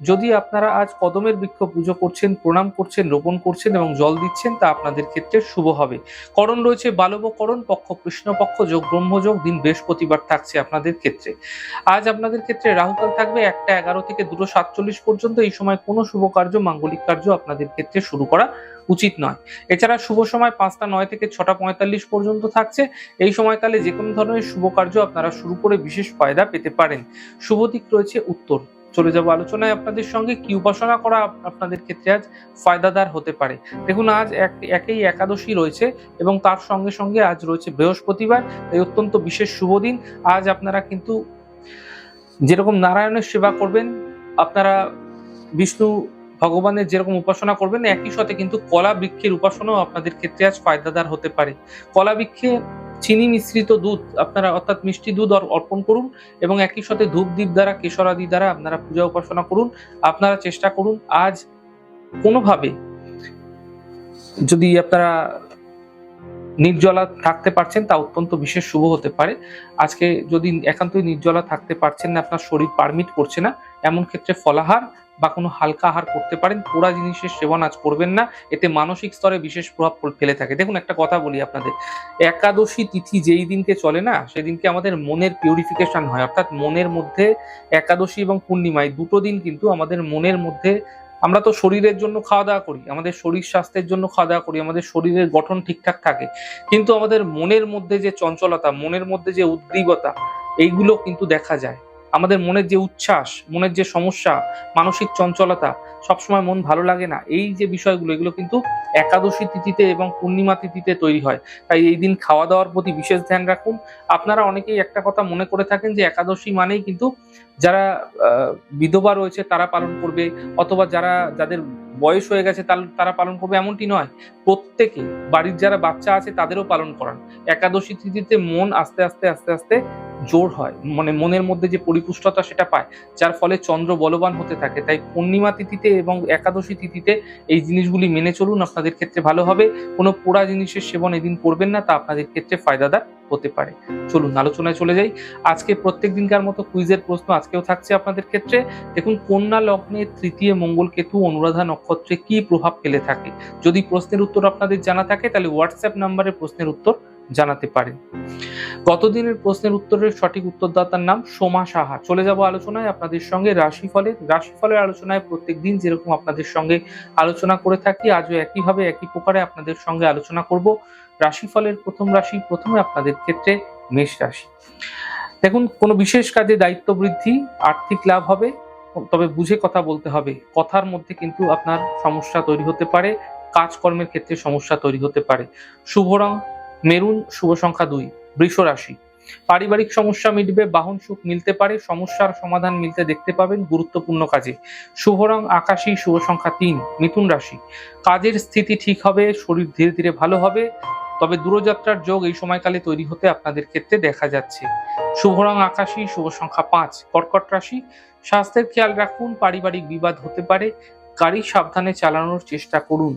যদি আপনারা আজ কদমের বৃক্ষ পুজো করছেন, প্রণাম করছেন, রোপণ করছেন এবং জল দিচ্ছেন, তা আপনাদের ক্ষেত্রে শুভ হবে। করণ রয়েছে বালবকরণ পক্ষ কৃষ্ণপক্ষ যোগ ব্রহ্মযোগ দিন, বৃহস্পতিবার থাকছে আপনাদের ক্ষেত্রে। আজ আপনাদের ক্ষেত্রে রাহুকাল থাকবে একটা এগারো থেকে দুটো সাতচল্লিশ পর্যন্ত। এই সময় কোনো শুভ কার্য, মাঙ্গলিক কার্য আপনাদের ক্ষেত্রে শুরু করা উচিত নয়। এছাড়া শুভ সময় পাঁচটা নয় থেকে ছটা পঁয়তাল্লিশ পর্যন্ত থাকছে। এই সময়কালে যে কোনো ধরনের শুভ কার্য আপনারা শুরু করে বিশেষ ফায়দা পেতে পারেন। শুভ দিক রয়েছে উত্তর। চলে যাব আলোচনায় আপনাদের সঙ্গে। কি উপাসনা করা আপনাদের ক্ষেত্রে আজ ফায়দাদার হতে পারে? দেখুন, আজ এক, একেই একাদশী রয়েছে এবং তার সঙ্গে সঙ্গে আজ রয়েছে বৃহস্পতিবার এই অত্যন্ত বিশেষ শুভ দিন। আজ আপনারা কিন্তু যেরকম নারায়ণের সেবা করবেন, আপনারা বিষ্ণু ভগবানের যেরকম উপাসনা করবেন, একই সাথে কিন্তু কলা বৃক্ষের উপাসনাও আপনাদের ক্ষেত্রে আজ ফায়দাদার হতে পারে। কলা বৃক্ষে চিনি মিশ্রিত দুধ, আপনারা অর্থাৎ মিষ্টি দুধ অর- অর্পণ করুন এবং একই সাথে ধূপ দ্বীপ দ্বারা কেশরাদি দ্বারা আপনারা পূজা উপাসনা করুন। আপনারা চেষ্টা করুন আজ কোনোভাবে যদি আপনারা নির্জলা থাকতে পারছেন, তা অত্যন্ত বিশেষ শুভ হতে পারে। আজকে যদি একান্তই নির্জলা থাকতে পারছেন না, আপনার শরীর পারমিট করছে না, এমন ক্ষেত্রে ফলাহার বা কোনো হালকা আহার করতে পারেন পোড়া জিনিসের সেবন আজ করবেন না। এতে মানসিক স্তরে বিশেষ প্রভাব ফেলে থাকে। দেখুন, একটা কথা বলি আপনাদের। একাদশী তিথি যেই দিনকে চলে না, সেদিনকে আমাদের মনের পিউরিফিকেশন হয়। অর্থাৎ মনের মধ্যে একাদশী এবং পূর্ণিমা এই দুটো দিন কিন্তু আমাদের মনের মধ্যে আমরা তো শরীরের জন্য খাওয়া দাওয়া করি, আমাদের শরীর স্বাস্থ্যের জন্য খাওয়া দাওয়া করি, আমাদের শরীরের গঠন ঠিকঠাক থাকে। কিন্তু আমাদের মনের মধ্যে যে চঞ্চলতা, মনের মধ্যে যে উদ্গ্রীবতা এইগুলো কিন্তু দেখা যায়। আমাদের মনের যে উচ্ছ্বাস, মনের যে সমস্যা, মানসিক চঞ্চলতা, সবসময় মন ভালো লাগে না। এই যে বিষয়গুলো, এগুলো কিন্তু একাদশী তিথিতে এবং পূর্ণিমা তিথিতে তৈরি হয়। তাই এই দিন খাওয়া দাওয়ার প্রতি বিশেষ ধ্যান রাখুন। আপনারা অনেকেই একটা কথা মনে করে থাকেন যে একাদশী মানেই কিন্তু যারা বিধবা রয়েছে তারা পালন করবে, অথবা যারা, যাদের বয়স হয়ে গেছে তারা পালন করবে এমনটি নয়। প্রত্যেকে, বাড়ির যারা বাচ্চা আছে তাদেরও পালন করান। একাদশী তিথিতে মন আস্তে আস্তে আস্তে আস্তে জোর হয়। মানে মনের মধ্যে যে পরিপুষ্টতা সেটা পায়। যার ফলে চন্দ্র বলবান হতে থাকে। তাই পূর্ণিমা তিথিতে এবং একাদশী তিথিতে এই জিনিসগুলি মেনে চলুন, আপনাদের ক্ষেত্রে ভালো হবে। কোনো পোড়া জিনিসের সেবন এদিন করবেন না, তা আপনাদের ক্ষেত্রে ফায়দাদার হতে পারে। চলুন, আলোচনায় চলে যাই। আজকে প্রত্যেক দিনকার মতো কুইজের প্রশ্ন আজকেও থাকছে আপনাদের ক্ষেত্রে। দেখুন, কন্যা লগ্নে তৃতীয় মঙ্গল কেতু অনুরাধা নক্ষত্রে কি প্রভাব ফেলে থাকে? যদি প্রশ্নের উত্তর আপনাদের জানা থাকে, তাহলে হোয়াটসঅ্যাপ নাম্বারে প্রশ্নের উত্তর জানাতে পারেন গতদিনের প্রশ্নের উত্তরের সঠিক উত্তরদাতার নাম সোমা সাহা। চলে যাব আলোচনায় আপনাদের সঙ্গে রাশিফলের। রাশিফলের আলোচনায় প্রত্যেক দিন যেরকম আপনাদের সঙ্গে আলোচনা করে থাকি, আজও একইভাবে একই প্রকারে আপনাদের সঙ্গে আলোচনা করব। রাশিফলের প্রথম রাশি, প্রথমে আপনাদের ক্ষেত্রে মেষ রাশি। দেখুন, কোনো বিশেষ কাজে দায়িত্ব বৃদ্ধি আর্থিক লাভ হবে, তবে বুঝে কথা বলতে হবে। কথার মধ্যে কিন্তু আপনার সমস্যা তৈরি হতে পারে, কাজকর্মের ক্ষেত্রে সমস্যা তৈরি হতে পারে। শুভ রং মেরুন শুভ সংখ্যা দুই, বৃষ রাশি। পারিবারিক সমস্যা মিটবে, বাহন সুখ মিলতে পারে, সমস্যার সমাধান মিলতে দেখতে পাবেন গুরুত্বপূর্ণ কাজে। শুভ রং আকাশী, শুভ সংখ্যা তিন, মিথুন রাশি। কাজের স্থিতি ঠিক হবে, শরীর ধীরে ধীরে ভালো হবে, তবে দূরযাত্রার যোগ এই সময়কালে তৈরি হতে আপনাদের ক্ষেত্রে দেখা যাচ্ছে। শুভ রং আকাশী, শুভ সংখ্যা পাঁচ, কর্কট রাশি। স্বাস্থ্যের খেয়াল রাখুন, পারিবারিক বিবাদ হতে পারে গাড়ি সাবধানে চালানোর চেষ্টা করুন।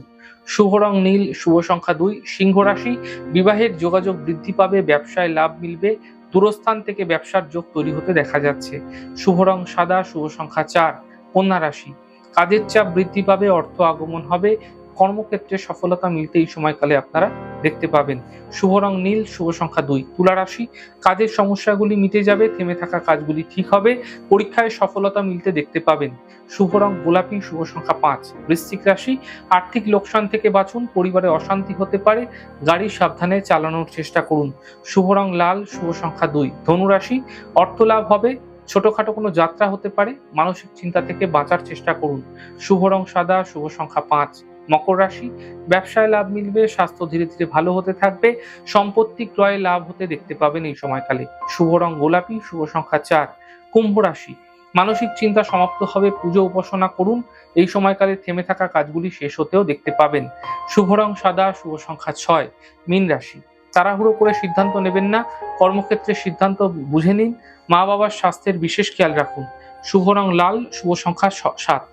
শুভ রং নীল, শুভ সংখ্যা দুই, সিংহ রাশি, বিবাহের যোগাযোগ বৃদ্ধি পাবে, ব্যবসায় লাভ মিলবে, দূরস্থান থেকে ব্যবসার যোগ তৈরি হতে দেখা যাচ্ছে। শুভ রং সাদা, শুভ সংখ্যা চার, কন্যা রাশি। কাজের চাপ বৃদ্ধি পাবে, অর্থ আগমন হবে, কর্মক্ষেত্রে সফলতা মিলতে এই সময়কালে আপনারা দেখতে পাবেন। শুভ রং নীল, শুভ সংখ্যা দুই তুলা রাশি। কাজের সমস্যাগুলি মিটে যাবে, থেমে থাকা কাজগুলি ঠিক হবে, পরীক্ষায় সফলতা মিলতে দেখতে পাবেন। শুভ রং গোলাপি, শুভ সংখ্যা পাঁচ বৃশ্চিক রাশি। আর্থিক লোকসান থেকে বাঁচুন, পরিবারে অশান্তি হতে পারে, গাড়ি সাবধানে চালানোর চেষ্টা করুন। শুভ রং লাল, শুভ সংখ্যা দুই ধনুরাশি অর্থ লাভ হবে, ছোটখাটো কোনো যাত্রা হতে পারে, মানসিক চিন্তা থেকে বাঁচার চেষ্টা করুন। শুভ রং সাদা, শুভ সংখ্যা পাঁচ মকর রাশি, ব্যবসায় লাভ মিলবে, স্বাস্থ্য ধীরে ধীরে ভালো হতে থাকবে, সম্পত্তি ক্রয়ে লাভ হতে দেখতে পাবেন এই সময়কালে। শুভ রং গোলাপি, শুভ সংখ্যা চার। কুম্ভ রাশি, মানসিক চিন্তা সমাপ্ত হবে, পুজো উপাসনা করুন, এই সময়কালে থেমে থাকা কাজগুলি শেষ হতেও দেখতে পাবেন। শুভ রং সাদা, শুভ সংখ্যা ছয়। মীন রাশি, তাড়াহুড়ো করে সিদ্ধান্ত নেবেন না কর্মক্ষেত্রে সিদ্ধান্ত বুঝে নিন মা বাবার স্বাস্থ্যের বিশেষ খেয়াল রাখুন। শুভ রং লাল, শুভ সংখ্যা সাত।